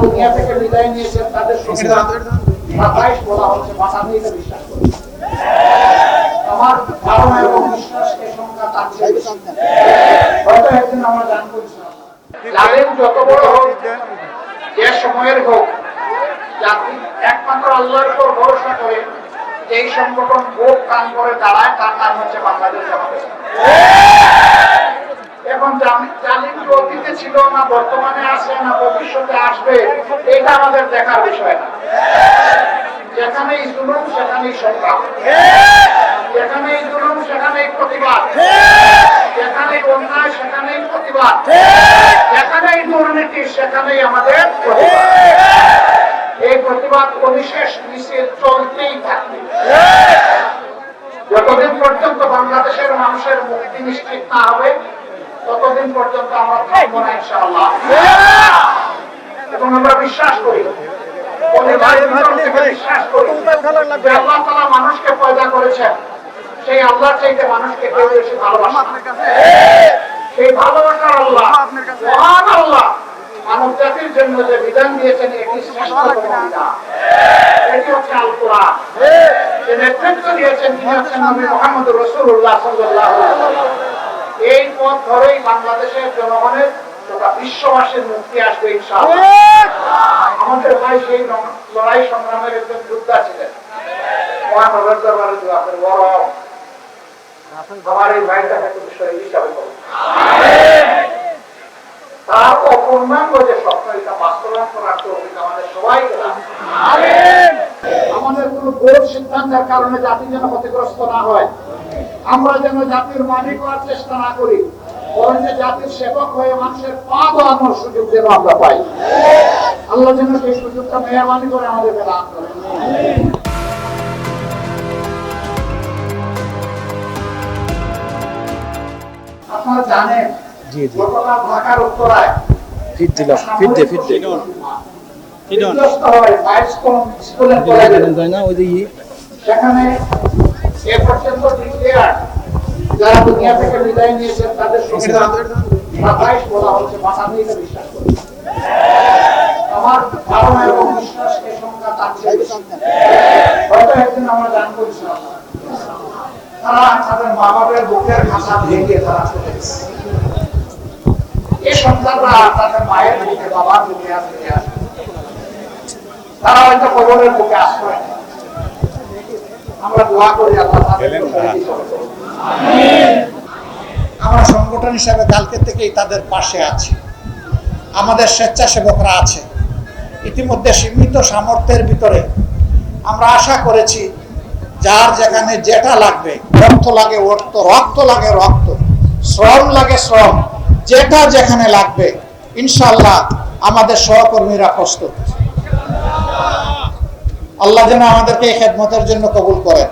দুনিয়া থেকে বিদায় নিয়েছেন তাদের সংখ্যা সাতাইশ বলা হচ্ছে মাথা এটা বিশ্বাস করি আমার ধারণা এবং বিশ্বাস এই সংখ্যা তার চেয়ে বেশি। হয়তো একদিন আমরা জানব ইনশাআল্লাহ। জালেম যত বড় হোক যে সময়ের হোক জাতি একমাত্র আল্লাহর উপর ভরসা করে এই সংগঠন ভোট কান করে দাঁড়ায় তার নাম হচ্ছে বাংলাদেশ জামাত অতীতে ছিল না, বর্তমানে আছে না, ভবিষ্যতে আসবে, এটা আমাদের দেখার বিষয় না। যেখানেই জুলুম, সেখানেই সংগ্রাম। যেখানেই জুলুম, সেখানেই প্রতিবাদ। যেখানেই অন্যায়, সেখানেই প্রতিবাদ। যেখানেই দুর্নীতি, সেখানেই আমাদের এই প্রতিবাদ পরিশেষ মিছিল চলতেই থাকবে। যতদিন পর্যন্ত বাংলাদেশের মানুষের মুক্তি নিশ্চিত না হবে ততদিন পর্যন্ত আমরা থাকব না ইনশাআল্লাহ। এবং আমরা বিশ্বাস করি আল্লাহ তাআলা মানুষকে পয়দা করেছেন সেই আল্লাহর চাইতে মানুষকে কেউ বেশি ভালোবাসে সেই ভালোবাসার আল্লাহ মহান আল্লাহ মানব জাতির জন্য যে বিধান দিয়েছেন এটি শ্রেষ্ঠতম বিধান। এটি হচ্ছে আল কোরআন যে নেতৃত্ব দিয়েছেন তিনি হচ্ছেন নবী মোহাম্মদ রসুল্লাহ সাল্লাহ এই পথ ধরেই বাংলাদেশের জনগণের তথা বিশ্ববাসীর মুক্তি আসবে আমাদের ভাই সেই লড়াই সংগ্রামের একজন যোদ্ধা ছিলেন। মহান রবের দরবারে দোয়া করে বড়। আমার এই ভাইটাকে তুমি শহীদ হিসাবে করো তার অপূর্ণাঙ্গ যে স্বপ্ন এটা বাস্তবায়ন করার তৌফিক আমাদের সবাইকে আমাদের কোন ভুল সিদ্ধান্তের কারণে জাতি যেন ক্ষতিগ্রস্ত না হয়। আমরা যেন জাতির মানি করার চেষ্টা না করি জাতির সেবক হয়ে মানুষের পা ধোয়ানোর সুযোগ যেন আমরা পাই। আল্লাহ যেন সেই সুযোগটা মেহরবানি করে আমাদের প্রদান করেন আপনারা জানেন জি, জি। গতকাল ঢাকার উত্তরায় ফিট দিলাম ফিট দে ফিট দে। বিধ্বস্ত মাইলস্টোন স্কুল এন্ড কলেজে না ওই যে সেখানে এ পর্যন্ত ডিক্লেয়ার যারা দুনিয়া থেকে বিদায় নিয়েছেন তাদের সংখ্যা বলা হচ্ছে মাথা দিয়ে বিশ্বাস করি আমার ধারণা এবং বিশ্বাস সংখ্যা তার চেয়ে হয়তো একদিন আমরা জানব ইনশাআল্লাহ। তারা তাদের মা বাবার বুকের ভাষা ভেঙে তারা চলে গেছে এই সন্তানরা তাদের মায়ের বুকে বাবার বুকে আসবে তারা হয়তো কবরের বুকে আশ্রয়। আমরা দোয়া করি আল্লাহ। আমরা সংগঠন হিসাবে কালকে থেকেই তাদের পাশে আছি। আমাদের স্বেচ্ছাসেবকরা আছে। ইতিমধ্যে সীমিত সামর্থ্যের ভিতরে আমরা আশা করেছি যার যেখানে যেটা লাগবে রক্ত লাগে অর্থ রক্ত লাগে রক্ত শ্রম লাগে শ্রম যেটা যেখানে লাগবে ইনশাল্লাহ আমাদের সহকর্মীরা প্রস্তুত। আল্লাহ যেন আমাদেরকে এই খেদমতের জন্য কবুল করেন।